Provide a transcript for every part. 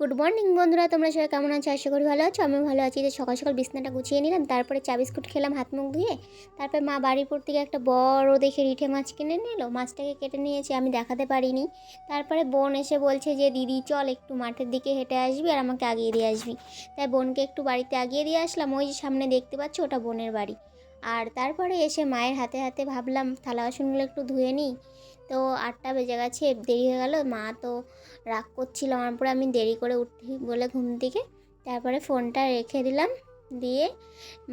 Good morning বন্ধুরা। তোমরা সবাই কেমন আছো? আশা করি ভালো আছো। আমি ভালো আছি। যে সকাল সকাল বিছনাটা গুছিয়ে নিলাম, তারপরে চা বিস্কুট খেলাম, হাত মুখ ধুয়ে, তারপরে মা বাড়িপুর থেকে একটা বড় দেখে রিঠে মাছ কিনে নিল মাছটাকে কেটে নিয়েছে, আমি দেখাতে পারিনি। তারপরে বোন এসে বলছে যে, দিদি, চল একটু মাঠের দিকে হেঁটে আসবি আর আমাকে আগিয়ে দিয়ে আসবি। তাই বোনকে একটু বাড়িতে আগিয়ে দিয়ে আসলাম। ওই যে সামনে দেখতে পাচ্ছ, ওটা বোনের বাড়ি। আর তারপরে এসে মায়ের হাতে হাতে ভাবলাম, থালা বাসনগুলো একটু ধুয়ে নিই। তো আটটা বেজে গেছে, দেরি হয়ে গেল। মা তো রাগ করছিল আমার পরে আমি দেরি করে উঠি বলে ঘুম থেকে। তারপরে ফোনটা রেখে দিলাম, দিয়ে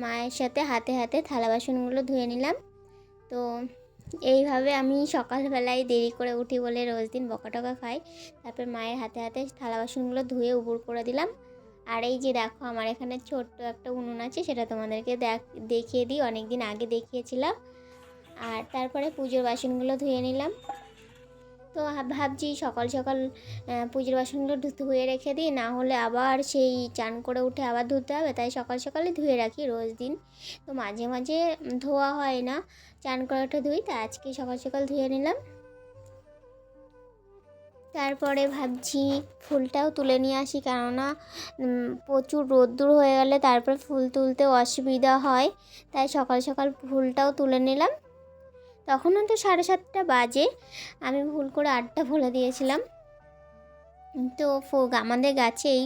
মায়ের সাথে হাতে হাতে থালা বাসনগুলো ধুয়ে নিলাম। তো এইভাবে আমি সকালবেলায় দেরি করে উঠি বলে রোজ দিন বকা টকা খাই। তারপর মায়ের হাতে হাতে থালা বাসনগুলো ধুয়ে উপুর করে দিলাম। আর এই যে দেখো, আমার এখানে ছোট্ট একটা উনুন আছে, সেটা তোমাদেরকে দেখ, দেখিয়ে দিই। অনেক দিন আগে দেখিয়েছিলাম। আর তারপরে পুজোর বাসনগুলো ধুয়ে নিলাম। তো ভাবছি সকাল সকাল পুজোর বাসনগুলো ধুয়ে রেখে দিই, না হলে আবার সেই চান করে উঠে আবার ধুতে হবে, তাই সকাল সকালে ধুয়ে রাখি রোজ দিন। তো মাঝে মাঝে ধোয়া হয় না, চান করে উঠে ধুই, তা আজকে সকাল সকাল ধুয়ে নিলাম। তারপরে ভাবছি ফুলটাও তুলে নিয়ে আসি, কেননা প্রচুর রোদ্দুর হয়ে গেলে তারপরে ফুল তুলতে অসুবিধা হয়, তাই সকাল সকাল ফুলটাও তুলে নিলাম। তখনও তো সাড়ে সাতটা বাজে। আমি ভুল করে আটটা বলে দিয়েছিলাম। তো ফোক আমাদের গাছে এই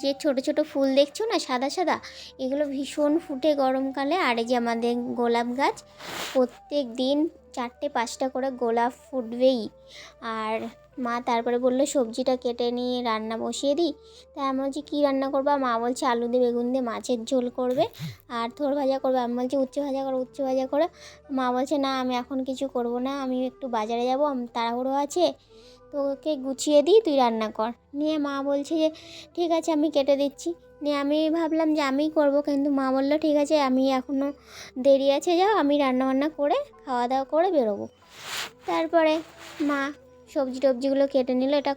যে ছোট ছোট ফুল দেখছ না, সাদা সাদা, এগুলো ভীষণ ফুটে গরমকালে। আর এই যে আমাদের গোলাপ গাছ, প্রত্যেক দিন চারটে পাঁচটা করে গোলাপ ফুটবেই। আর মা তারপরে বলল, সবজিটা কেটে নিয়ে রান্না বসিয়ে দিই? তাই আমি বলছি, কী রান্না করব? মা বলছে, আলু দিয়ে বেগুন দিয়ে মাছের ঝোল করবে আর থোর ভাজা করবে। আমি বলছি, উচ্চ ভাজা করো, উচ্চ ভাজা করে। মা বলছে, না, আমি এখন কিছু করব না, আমি একটু বাজারে যাব তাড়াহুড়ো আছে। তো ওকে গুছিয়ে দিই, তুই রান্না কর। নিয়ে মা বলছে যে, ঠিক আছে, আমি কেটে দিচ্ছি। নিয়ে আমি ভাবলাম যে, আমিই করব। কিন্তু মা বলল, ঠিক আছে, আমি এখনও দেরি আছে, যাও, আমি রান্না বান্না করে খাওয়া দাওয়া করে বেরোবো। তারপরে মা সবজি টবজিগুলো কেটে নিল। এটা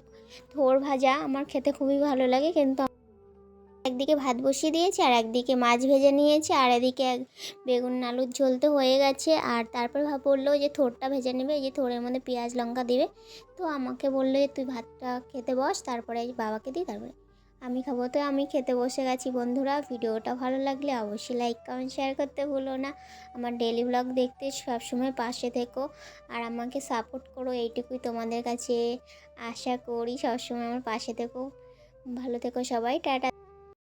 থোর ভাজা, আমার খেতে খুবই ভালো লাগে, কিন্তু একদিকে ভাত বসিয়ে দিয়েছে, আর একদিকে মাছ ভেজে নিয়েছে, আর এদিকে এক বেগুন আলুর ঝোল তো হয়ে গেছে। আর তারপর বলল যে থোরটা ভেজে নেবে, এই যে থোরের মধ্যে পেঁয়াজ লঙ্কা দিবে। তো আমাকে বলল যে, তুই ভাতটা খেতে বস, তারপরে বাবাকে দিই, তারপরে আমি খাব। তো আমি খেতে বসে গেছি বন্ধুরা, ভিডিওটা ভালো লাগলে অবশ্যই লাইক কমেন্ট শেয়ার করতে ভুলো না। আমার ডেলি ব্লগ দেখতে সবসময় পাশে থেকো, আর আমাকে সাপোর্ট করো, এইটুকুই তোমাদের কাছে আশা করি সবসময় আমার পাশে থেকো। ভালো থেকো সবাই, টাটা।